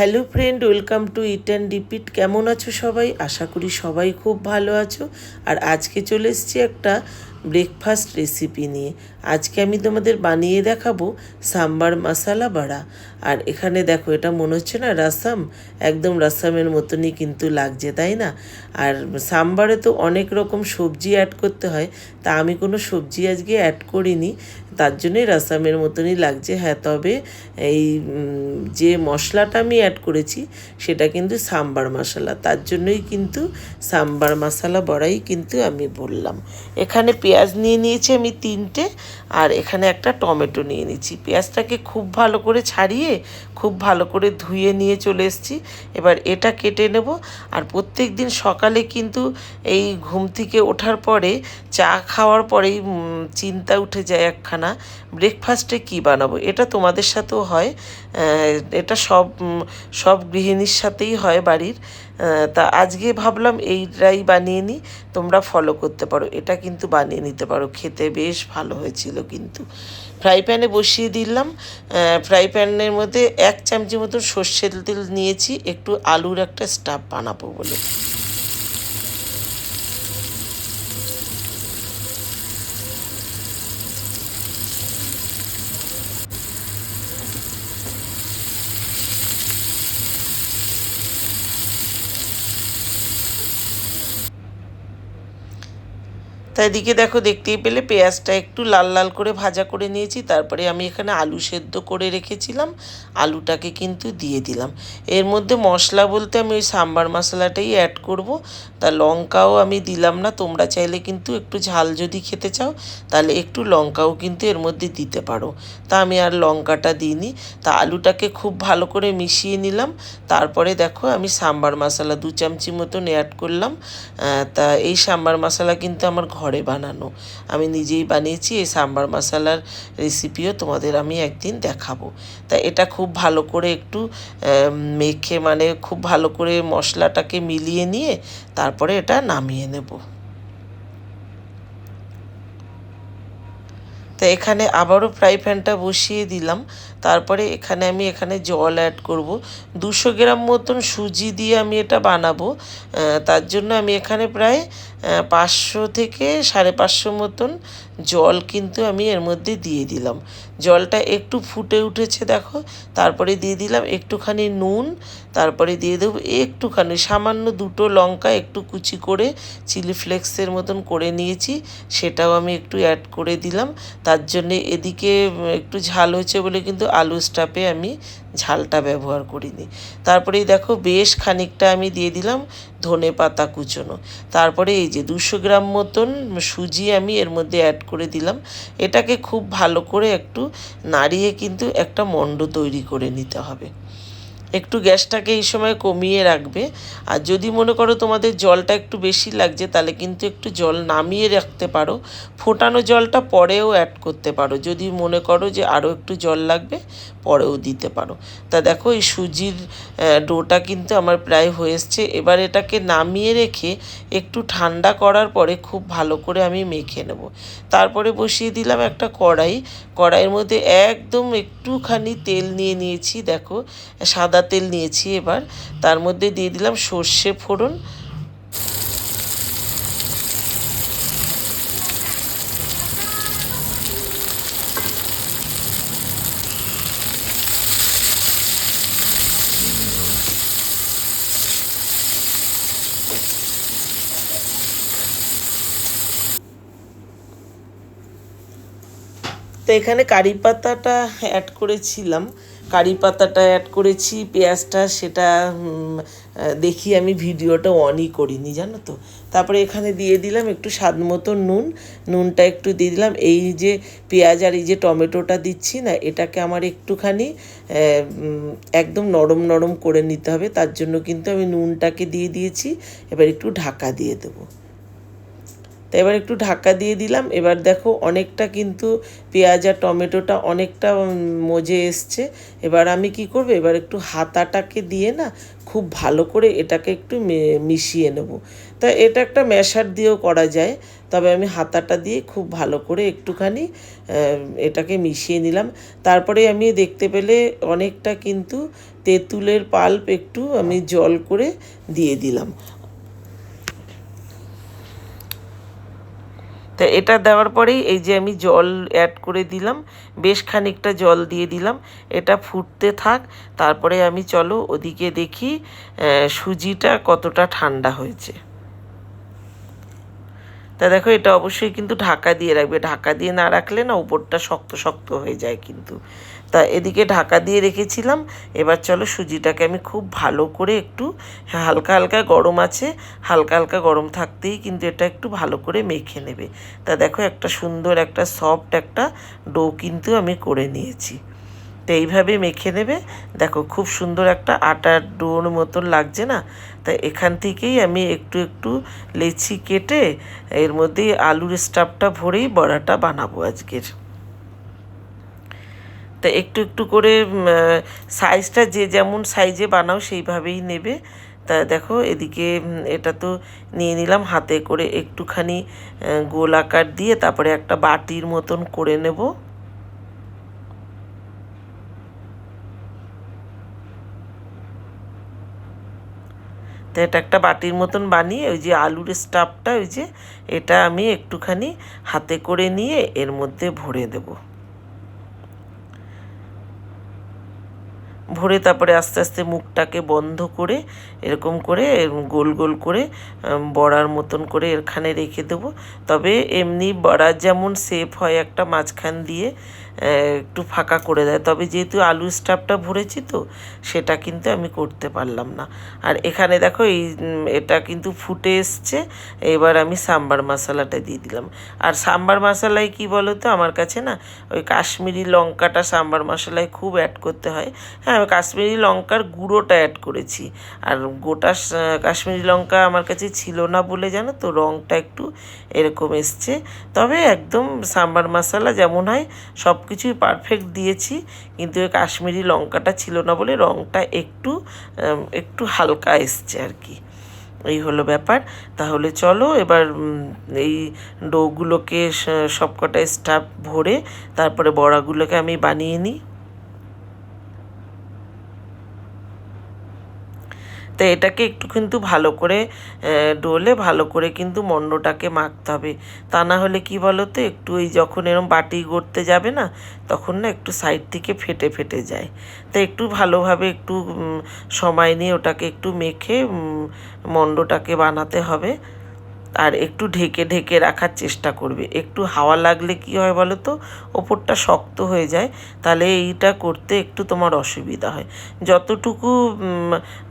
Hello friend welcome to eat and repeat কেমন আছো সবাই? আশা করি সবাই খুব ভালো আছো। আর আজকে চলে এসছি একটা ব্রেকফাস্ট রেসিপি নিয়ে। আজকে আমি তোমাদের বানিয়ে দেখাবো সাম্বার মশালা বড়া। আর এখানে দেখো, এটা মনে হচ্ছে না রাসাম? একদম রাসামের মতনই কিন্তু লাগছে, তাই না? আর সাম্বারে তো অনেক রকম সবজি অ্যাড করতে হয়, তা আমি কোনো সবজি আজকে অ্যাড করিনি, তার জন্যই রাসামের মতনই লাগছে। হ্যাঁ তবে এই যে মশলাটা আমি অ্যাড করেছি, সেটা কিন্তু সাম্বার মশলা, তার জন্যই কিন্তু সাম্বার মশলা বড়াই কিন্তু আমি বললাম। এখানে পেঁয়াজ নিয়ে নিয়েছি আমি তিনটে, আর এখানে একটা টমেটো নিয়ে নিচ্ছি। পেঁয়াজটাকে খুব ভালো করে ছাড়িয়ে খুব ভালো করে ধুয়ে নিয়ে চলে এসেছি। এবার এটা কেটে নেব। আর প্রত্যেক দিন সকালে কিন্তু এই ঘুম থেকে ওঠার পরে, চা খাওয়ার পরেই চিন্তা উঠে যায় একখানা ব্রেকফাস্টে কি বানাবো? এটা তোমাদের সাথেও হয়। এটা সব সব গৃহিণীর সাথেই হয় বাড়ির। তা আজকে ভাবলাম এইটাই বানিয়ে নিই। তোমরা ফলো করতে পারো। এটা কিন্তু বানিয়ে নিতে পারো। খেতে বেশ ভালো হয়েছিল কিন্তু। ফ্রাই প্যানে বসিয়ে দিলাম। ফ্রাই প্যানের মধ্যে এক চামচি মতো সর্ষের তেল নিয়েছি। একটু আলুর একটা স্টাফ বানাবো বলে। তা এদিকে দেখো, দেখতেই পেলে পেঁয়াজটা একটু লাল লাল করে ভাজা করে নিয়েছি। তারপরে আমি এখানে আলু সেদ্ধ করে রেখেছিলাম। আলুটাকে কিন্তু দিয়ে দিলাম। এর মধ্যে মশলা বলতে আমি ওই সাম্বার মশলাটাই অ্যাড করব। তা লঙ্কাও আমি দিলাম না। তোমরা চাইলে কিন্তু একটু ঝাল যদি খেতে চাও, তাহলে একটু লঙ্কাও কিন্তু এর মধ্যে দিতে পারো। তা আমি আর লঙ্কাটা দিইনি। তা আলুটাকে খুব ভালো করে মিশিয়ে নিলাম। তারপরে দেখো, আমি সাম্বার মশলা দু চামচি মতন অ্যাড করলাম। তা এই সাম্বার মশলা কিন্তু আমার ঘরে বানানো। আমি নিজেই বানিয়েছি, এই সাম্বার মশালার রেসিপিও তোমাদের আমি একদিন দেখাবো। তা এটা খুব ভালো করে একটু মেখে মানে খুব ভালো করে মশলাটাকে মিলিয়ে নিয়ে তারপরে এটা নামিয়ে নেব। তো এখানে আবারও ফ্রাই প্যানটা বসিয়ে দিলাম। তারপরে এখানে আমি এখানে জল অ্যাড করব। দুশো গ্রাম মতন সুজি দিয়ে আমি এটা বানাবো। তার জন্য আমি এখানে প্রায় পাঁচশো থেকে সাড়ে পাঁচশো মতন জল কিন্তু আমি এর মধ্যে দিয়ে দিলাম। জলটা একটু ফুটে উঠেছে দেখো। তারপরে দিয়ে দিলাম একটুখানি নুন তারপরে দিয়ে দেবো একটুখানি, সামান্য দুটো লঙ্কা একটু কুচি করে চিলি ফ্লেক্সের মতন করে নিয়েছি, সেটাও আমি একটু অ্যাড করে দিলাম। তার জন্যে এদিকে একটু ঝাল হয়েছে বলে কিন্তু আলু স্টাফে আমি ঝালটা ব্যবহার করিনি। তারপরেই দেখো বেশ খানিকটা আমি দিয়ে দিলাম ধনে পাতা কুচোনো। তারপরে এই যে দুশো গ্রাম মতন সুজি আমি এর মধ্যে অ্যাড করে দিলাম। এটাকে খুব ভালো করে একটু নাড়িয়ে কিন্তু একটা মণ্ড তৈরি করে নিতে হবে। একটু গ্যাসটাকে এই সময় কমিয়ে রাখবে। আর যদি মনে করো তোমাদের জলটা একটু বেশি লাগছে, তাহলে কিন্তু একটু জল নামিয়ে রাখতে পারো। ফোটানো জলটা পরেও অ্যাড করতে পারো। যদি মনে করো যে আরও একটু জল লাগবে, পরেও দিতে পারো। তা দেখো, এই সুজির ডোটা কিন্তু আমার প্রায় হয়ে এসছে। এবার এটাকে নামিয়ে রেখে একটু ঠান্ডা করার পরে খুব ভালো করে আমি মেখে নেব। তারপরে বসিয়ে দিলাম একটা কড়াই। কড়াইয়ের মধ্যে একদম একটুখানি তেল নিয়ে নিয়েছি। দেখো, সাদা তেল নিয়েছি এবার। তার মধ্যে দিয়ে দিলাম সর্ষে ফোড়ন। তো এখানে কারি পাতাটা অ্যাড করেছিলাম। কারি পাতাটা অ্যাড করেছি, পেঁয়াজটা সেটা দেখি আমি ভিডিওটা অনই করিনি, জানো তো? তারপরে এখানে দিয়ে দিলাম একটু স্বাদ মতো নুন, নুনটা একটু দিয়ে দিলাম। এই যে পেঁয়াজ আর এই যে টমেটোটা দিচ্ছি না, এটাকে আমার একটুখানি একদম নরম নরম করে নিতে হবে। তার জন্য কিন্তু আমি নুনটাকে দিয়ে দিয়েছি। এবার একটু ঢাকা দিয়ে দেবো। তো এবার একটু ঢাকা দিয়ে দিলাম। এবার দেখো অনেকটা কিন্তু পেঁয়াজ আর টমেটোটা অনেকটা মজে এসছে। এবার আমি কি করব? এবার একটু হাতাটাকে দিয়ে না খুব ভালো করে এটাকে একটু মিশিয়ে নেব। তা এটা একটা ম্যাশার দিয়েও করা যায়, তবে আমি হাতাটা দিয়ে খুব ভালো করে একটুখানি এটাকে মিশিয়ে নিলাম। তারপরে আমি দেখতে পেলে অনেকটা কিন্তু তেঁতুলের পাল্প একটু আমি জল করে দিয়ে দিলাম। তো এটা দেওয়ার পরেই এই যে আমি জল অ্যাড করে দিলাম, বেশ খানিকটা জল দিয়ে দিলাম, এটা ফুটতে থাক, তারপরে আমি চলো ওদিকে দেখি সুজিটা কতটা ঠান্ডা হয়েছে। তা দেখো, এটা অবশ্যই কিন্তু ঢাকা দিয়ে রাখবে। ঢাকা দিয়ে না রাখলে না উপরটা শক্ত শক্ত হয়ে যায় কিন্তু। তা এদিকে ঢাকা দিয়ে রেখেছিলাম। এবার চলো সুজিটাকে আমি খুব ভালো করে একটু, হালকা হালকা গরম আছে, হালকা হালকা গরম থাকতেই কিন্তু এটা একটু ভালো করে মেখে নেবে। তা দেখো, একটা সুন্দর, একটা সফট একটা ডো কিন্তু আমি করে নিয়েছি। তো এইভাবে মেখে নেবে। দেখো, খুব সুন্দর একটা আটার ডোর মতন লাগছে না? তা এখান থেকেই আমি একটু একটু লেচি কেটে এর মধ্যে আলুর স্টাফটা ভরেই বড়াটা বানাবো আজকের। তা একটু একটু করে সাইজটা যে যেমন সাইজে বানাও সেইভাবেই নেবে। তা দেখো, এদিকে এটা তো নিয়ে নিলাম, হাতে করে একটুখানি গোল আকার দিয়ে তারপরে একটা বাটির মতন করে নেব। এটা একটা বাটির মতন বানিয়ে, ওই যে আলুর স্টাফটা ওই যে এটা আমি একটুখানি হাতে করে নিয়ে এর মধ্যে ভরে দেবো। ভরে তারপরে আস্তে আস্তে মুখটাকে বন্ধ করে, এরকম করে গোল গোল করে বড়ার মতন করে এখানে রেখে দেবো। তবে এমনি বড়ার যেমন শেপ হয় একটা মাঝখান দিয়ে একটু ফাঁকা করে দেয়। তবে যেহেতু আলু স্টাফটা ভরেছি তো, সেটা কিন্তু আমি করতে পারলাম না। আর এখানে দেখো এই এটা কিন্তু ফুটে এসছে, এবার আমি সাম্বার মশলাটা দিয়ে দিলাম। আর সাম্বার মশলায় কি বলো তো আমার কাছে না, ওই কাশ্মীরি লঙ্কাটা সাম্বার মশলায় খুব অ্যাড করতে হয়। হ্যাঁ আমি কাশ্মীরি লঙ্কার গুঁড়োটা অ্যাড করেছি। আর গোটা কাশ্মীরি লঙ্কা আমার কাছে ছিল না বলে জানো তো রঙটা একটু এরকম এসছে। তবে একদম সাম্বার মশলা যেমন হয় সব কিছুই পারফেক্ট দিয়েছি। কিন্তু ওই কাশ্মীরি লঙ্কাটা ছিল না বলে রঙটা একটু একটু হালকা এসছে আর কি। এই হলো ব্যাপার। তাহলে চলো এবার এই ডোগুলোকে সবকটা স্টাফ ভরে, তারপরে বড়াগুলোকে আমি বানিয়ে নিই। তো এটাকে একটু কিন্তু ভালো করে ডোলে ভালো করে কিন্তু মণ্ডটাকে মাখতে হবে। তা না হলে কি বলো তো একটু ওই যখন এরম বাটি গড়তে যাবে না, তখন না একটু সাইড থেকে ফেটে ফেটে যায়। তো একটু ভালোভাবে একটু সময় নিয়ে ওটাকে একটু মেখে মণ্ডটাকে বানাতে হবে। আর একটু ঢেকে ঢেকে রাখার চেষ্টা করবে। একটু হাওয়া লাগলে কি হয় বলো তো? ওপরটা শক্ত হয়ে যায়। তাহলে এইটা করতে একটু তোমার অসুবিধা হয়। যতটুকু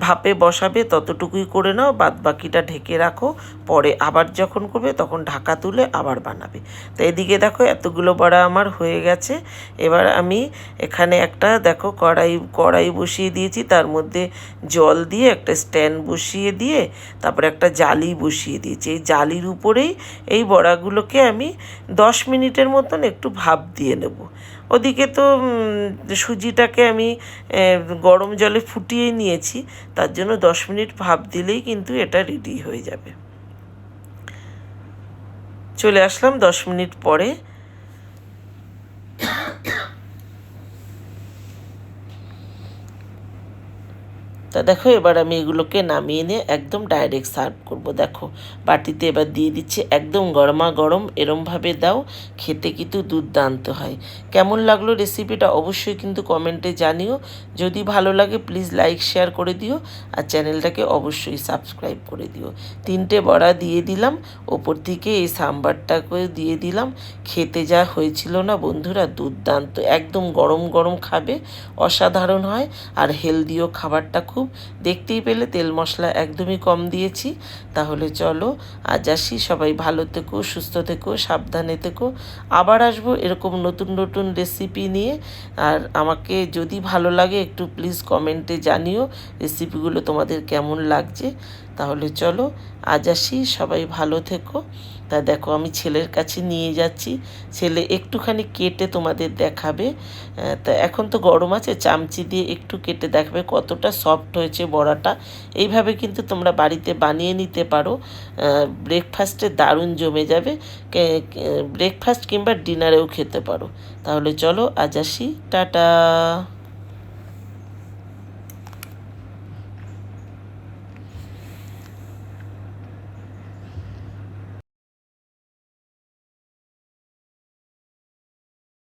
ভাপে বসাবে ততটুকুই করে নাও। বাদ বাকিটা ঢেকে রাখো। পরে আবার যখন করবে তখন ঢাকা তুলে আবার বানাবে। তো এদিকে দেখো এতগুলো বড়া আমার হয়ে গেছে। এবার আমি এখানে একটা দেখো কড়াই কড়াই বসিয়ে দিয়েছি। তার মধ্যে জল দিয়ে একটা স্ট্যান্ড বসিয়ে দিয়ে তারপরে একটা জালি বসিয়ে দিয়েছি। এই জালির উপরেই এই বড়াগুলোকে আমি দশ মিনিটের মতন একটু ভাপ দিয়ে নেব। ওদিকে তো সুজিটাকে আমি গরম জলে ফুটিয়ে নিয়েছি, তার জন্য দশ মিনিট ভাপ দিলেই কিন্তু এটা রেডি হয়ে যাবে। চলে আসলাম দশ মিনিট পরে। তা দেখো, এবার আমি এগুলোকে নামিয়ে নিয়ে একদম ডাইরেক্ট সার্ভ করব। দেখো, বাটিতে এবার দিয়ে দিচ্ছি একদম গরমা গরম এরমভাবে দাও, খেতে কিন্তু দুর্দান্ত হয়। কেমন লাগল রেসিপিটা অবশ্যই কিন্তু কমেন্টে জানিও। যদি ভালো লাগে প্লিজ লাইক শেয়ার করে দিও আর চ্যানেলটাকে অবশ্যই সাবস্ক্রাইব করে দিও। তিনটে বড়া দিয়ে দিলাম, ওপর থেকে এই সাম্বারটাকে দিয়ে দিলাম। খেতে যা হয়েছিল না বন্ধুরা, দুর্দান্ত। একদম গরম গরম খাবে, অসাধারণ হয়। আর হেলদিও খাবারটা খুব দেখতেই পেলে তেল মশলা একদমই কম দিয়েছি। তাহলে চলো, আজ আসি। সবাই ভালো থেকো, সুস্থ থেকো, সাবধানে থেকো। আবার আসব এরকম নতুন নতুন রেসিপি নিয়ে। আর আমাকে যদি ভালো লাগে একটু প্লিজ কমেন্টে জানিও। রেসিপিগুলো তোমাদের কেমন লাগছে? তাহলে চলো, আজ আসি, সবাই ভালো থেকো। তা দেখো, আমি ছেলের কাছে নিয়ে যাচ্ছি। ছেলে একটুখানি কেটে তোমাদের দেখাবে। তা এখন তো গরম আছে, চামচি দিয়ে একটু কেটে দেখবে কতটা সফট হয়েছে বড়াটা। এইভাবে কিন্তু তোমরা বাড়িতে বানিয়ে নিতে পারো। ব্রেকফাস্টে দারুণ জমে যাবে। ব্রেকফাস্ট কিংবা ডিনারেও খেতে পারো। তাহলে চলো, আজ আসি, টাটা।